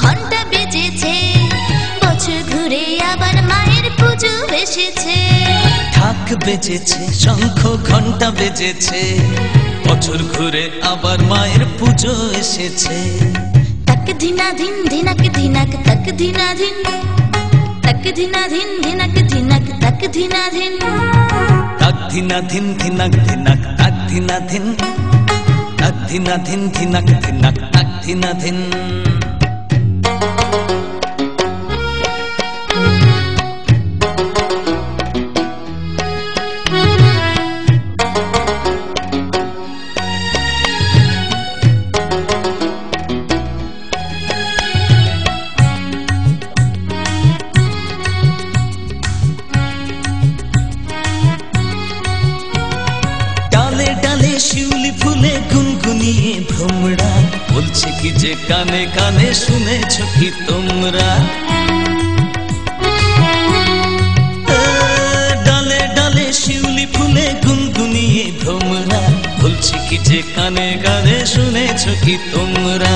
ঘণ্টা বেজেছে বছর ঘুরে আবার মায়ের পুজো এসেছে। ঢাক বেজেছে শঙ্খ ঘণ্টা বেজেছে বছর ঘুরে আবার মায়ের পুজো এসেছে। তাক ধিনা ধিন ধিনাক ধিনাক তাক ধিনা ধিন তাক ধিনা ধিন ধিনাক ধিনাক তাক ধিনা ধিন তাক ধিনা ধিন ধিনাক ধিনাক তাক ধিনা ধিন তাক ধিনা ধিন ধিনাক ধিনাক তাক ধিনা বলছে কি যে কানে কানে শুনেছ কি তোমরা? ডালে ডালে শিউলি ফুলে গুনগুনিয়ে বলছে কি যে কানে কানে শুনেছ কি তোমরা?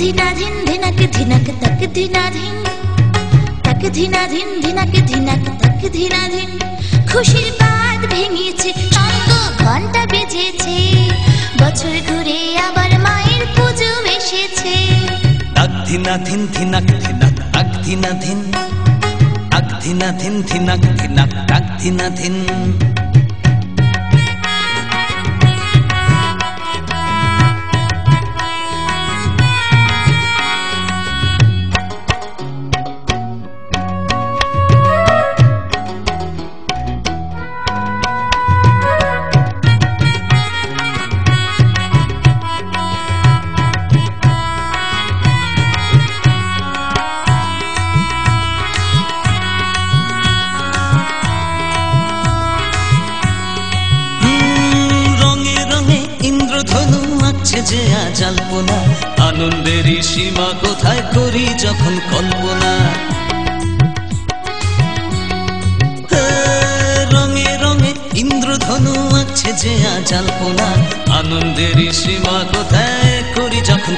ধিনা ধিন ধিনাক ধিনাক তাক ধিনা ধিন। তাক ধিনা ধিন ধিনাক ধিনাক তাক ধিনা ধিন। খুশির বাদ ভেঙেছে ঘণ্টা বেজেছে বছর ঘুরে আবার মায়ের পুজো এসেছে। তাক ধিনা ধিন ধিনাক ধিনাক তাক ধিনা ধিন। তাক ধিন ধিনাক ধিনাক তাক ধিনা। যে আজ আলপনা আনন্দেরই সীমা কোথায় করি যখন রঙে রঙে ইন্দ্রধনু আঁকছে যে আজ আলপনা আনন্দেরই সীমা কোথায় করি যখন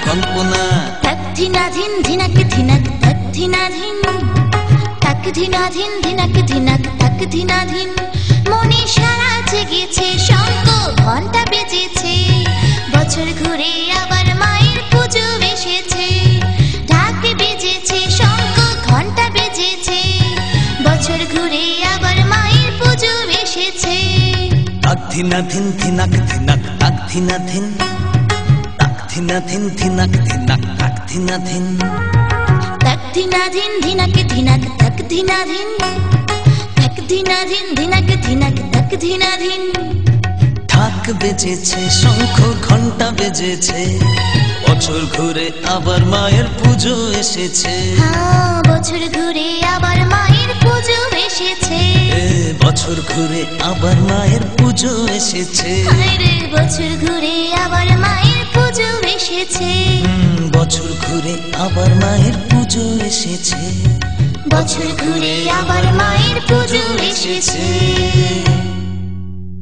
ধিনাক ধিনাক তাক ধিনাক ধিনাক মনে সারা জেগেছে ঘণ্টা বেজেছে। বছর ঘুরে আবার মায়ের পুজো এসেছে। ঢাক বেজেছে শঙ্খ ঘণ্টা বেজেছে। বছর ঘুরে আবার মায়ের পুজো এসেছে। ধিনা ধিন ধিনাক ধিনাক তাক ধিনা ধিন তাক ধিনা ধিন ধিনাক ধিনাক তাক ধিনা ধিন তাক ধিনা ধিন ধিনাক ধিনাক তাক ধিনা ধিন। তাক ধিনা ধিন ধিনাক ধিনাক তাক ধিনা ধিন। ঢাক বেজেছে শঙ্খ ঘণ্টা বেজেছে। বছর ঘুরে আবার মায়ের পুজো এসেছে। হ্যাঁ বছর ঘুরে আবার মায়ের পুজো এসেছে। বছর ঘুরে আবার মায়ের পুজো এসেছে। হায় বছর ঘুরে আবার মায়ের পুজো এসেছে। বছর ঘুরে আবার মায়ের পুজো এসেছে। বছর ঘুরে আবার মায়ের পুজো এসেছে।